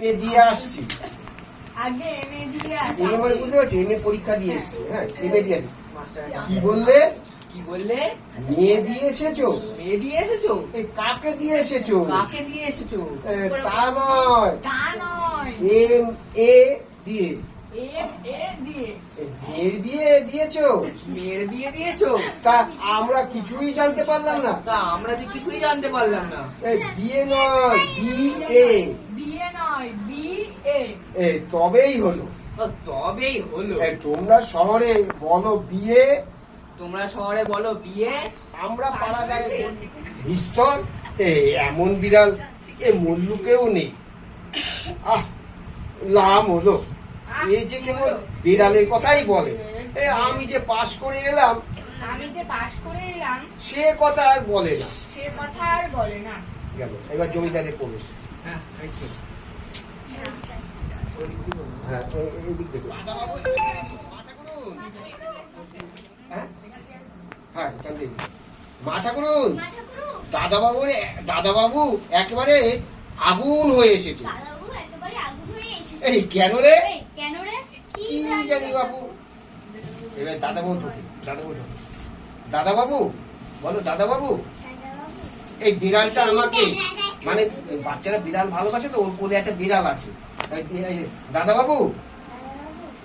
MA দিয়ে আসছি। আগে এনে দিয়ে এমএ বুঝতে পারছ? এমএ পরীক্ষা দিয়ে এসছি হ্যাঁ এমএ দিয়ে আসছি। কি বললে? কি বললে? মেয়ে দিয়ে এসেছ? মেয়ে দিয়ে এসেছ? কাকে দিয়ে এসেছ? কাকে দিয়ে এসেছ? তা নয়। তা নয়। এম এ দিয়ে। এ এ দিয়ে। এ, মেয়ের বিয়ে দিয়েছ? মেয়ের বিয়ে দিয়েছ? তা আমরা কিছুই জানতে পারলাম না। তা আমরা যে কিছুই জানতে পারলাম না। এই বিয়ে নয় বি এ। বিয়ে নয় এ তবেই হলো। তবেই হলো। এই, তোমরা শহরে বলো বিয়ে। তোমরা শহরে বলো বিয়ে। আমরা পাড়া গায়ে বিস্তর এ, এমন বিড়াল। এ মল্লুকেও নেই। আহ নাম হলো। এই যে কেবল বিড়ালের কথাই বলে। এ আমি যে পাশ করে এলাম আমি যে পাশ করে এলাম সে কথা আর বলে না। সে কথা আর বলে না। গেল। এবার জমিদারের প্রবেশ। হ্যাঁ। হ্যাঁ এই দিক দেখুন। হ্যাঁ? হ্যাঁ মা ঠাকুরুন দাদা বাবুর বাবু একেবারে আগুন হয়ে এসেছে। হয়ে। এই কেন রে? কি জানি বাবু। এবার দাদা বাবু ঢুকে দাদা বাবু ঢুকে। দাদা বাবু বলো দাদা বাবু দাদাবাবু, এই বিড়ালটা আমাকে মানে বাচ্চারা বিড়াল ভালোবাসে তো ওর কোলে একটা বিড়াল আছে। দাদা বাবু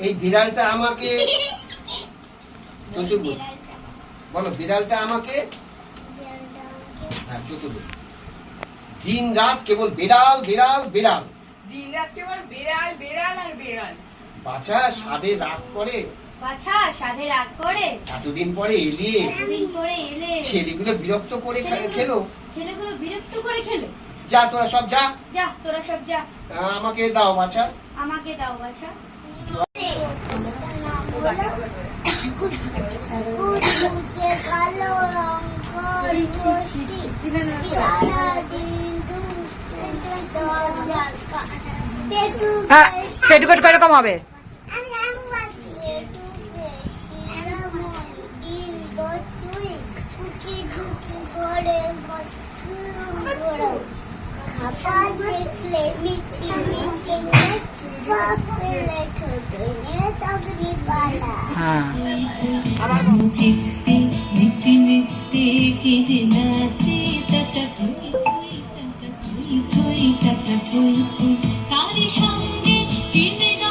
এই বিড়ালটা আমাকে চতুর্ভুজ। বলো বিড়ালটা আমাকে হ্যাঁ চতুর্ভুজ। দিন রাত কেবল বিড়াল বিড়াল বিড়াল। দিন রাত কেবল বেড়াল বেড়াল আর বেড়াল। বাচ্চা সাদে রাগ করে। বাছা সাধে রাগ করে। এতদিন পরে এলিয়ে দিন করে এলে। ছেলেগুলো বিরক্ত করে খেলো। ছেলেগুলো বিরক্ত করে খেলো। যা তোরা সব যা। যা তোরা সব যা। আমাকে দাও বাচ্চা আমাকে দাও বাছা। কুচকুচে কালো রং হ্যাঁ পেটিকোট হবে? আমি আমি বলছি পেটু বেশি দিল গচুই ঝুঁকি ঝুঁকি ঘরে ঘরে খাতা দেখলে মিঠি মিঠি পাক পেলে ছোট নিয়ে তগরি বালা চিত্তে নিত্যে নিত্যে কে যে নাচে তাতা থই থই তাতা থই থই তাতা থই থই তারি সঙ্গে কিনে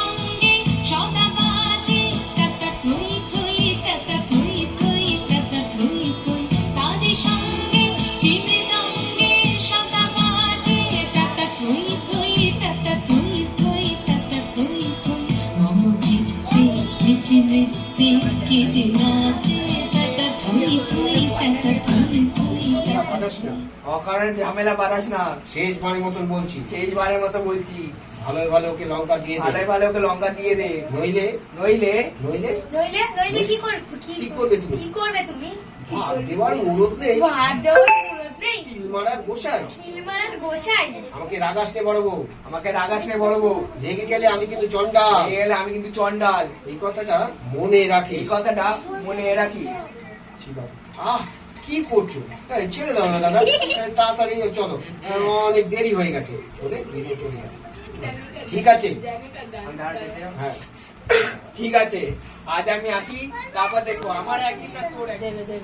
কে যে নাচে বাতাস না। অকারণে ঝামেলা বাড়াস না। শেষবারের মতন বলছি। শেষবারের মতো বলছি। ভালো ভালো ওকে লঙ্কা দিয়ে দে। ভালোই ভালো ওকে লঙ্কা দিয়ে দে। নইলে? নইলে? নইলে? নইলে নইলে কি করবে কি করবে তুমি? কি করবে তুমি? ভাত দেওয়ার উড়ত নেই। ভাত দেওয়ার নেই। গোসাই। আমাকে রাগাস নে বড় বউ। আমাকে রাগাস নে বড় বউ। রেগে গেলে আমি কিন্তু চন্ডা এই গেলে আমি কিন্তু চন্ডাল এই কথাটা মনে রাখি এই কথাটা মনে রাখিস। আহ কি করছ? ছেড়ে দাও না দাদা। তাড়াতাড়ি চলো। অনেক দেরি হয়ে গেছে। বলে বেরিয়ে চলে যাবে ঠিক আছে। হ্যাঁ। ঠিক আছে। আজ আমি আসি তারপর দেখো আমার একদিন না তোর একদিন।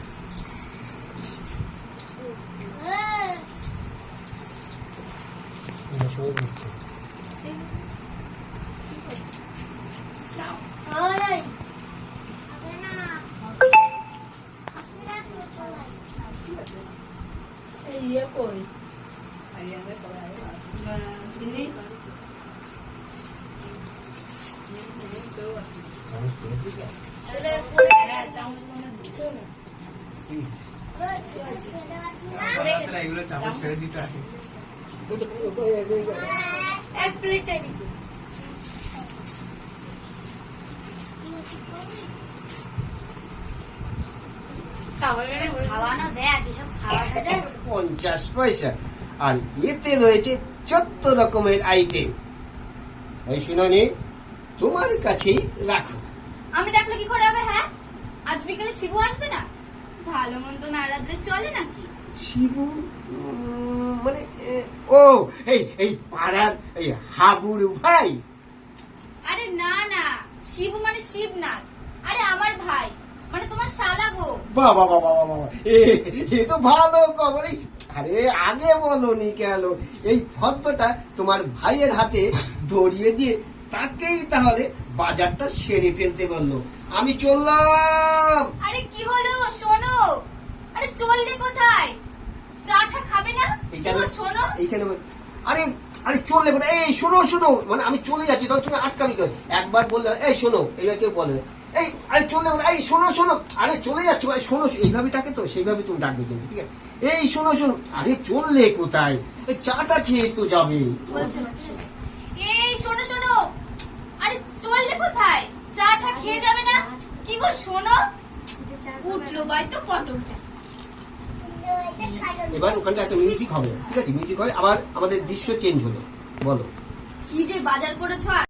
এগুলো চামচ ফেলে দিতে আসে পঞ্চাশ পয়সা। আর এতে রয়েছে চোদ্দ রকমের আইটেম এই শুনানি তোমার কাছেই রাখো। আমি ডাকলে কি করে হবে হ্যাঁ? আজ বিকেলে শিবু আসবে না? ভালো মন্দ না রাখলে চলে নাকি? শিবু মানে ও এই এই পাড়ার এই হাবুর ভাই। আরে না না শিবু মানে শিবনাথ। আরে আমার ভাই। মানে তোমার শালা গো। বাবা বাবা বাবা এ এ তো ভালো আরে আগে বলনি কেন? এই ফর্দটা তোমার ভাইয়ের হাতে ধরিয়ে দিয়ে তাকেই তাহলে বাজারটা সেরে ফেলতে বলল। আমি চললাম। আরে কি হলো? শোনো। আরে চললে কোথায়? চাটা খাবে না? এইখানে শোনো। এইখানে আরে আরে চললে কোথায়? এই শোনো শোনো। মানে আমি চলে যাচ্ছি তখন তুমি আটকাবি করে একবার বললে এই শোনো। এইবার কেউ বলে না। এই আরে চললে কোথায়? এই শোনো শোনো। আরে চলে যাচ্ছ আরে শোনো এইভাবে ডাকে তো সেইভাবে তুমি ডাকবে কিন্তু ঠিক আছে? এই শোনো শোনো। আরে চললে কোথায়? এই চাটা খেয়ে তো যাবে। এই শোনো শোনো। আরে চললে কোথায়? চাটা খেয়ে যাবে না? কি গো শোনো। উঠল বাই তো কটক চা। এবার ওখানটা একটা মিউজিক হবে ঠিক আছে? মিউজিক হয় আবার আমাদের দৃশ্য চেঞ্জ হলো। বলো। কি যে বাজার করেছ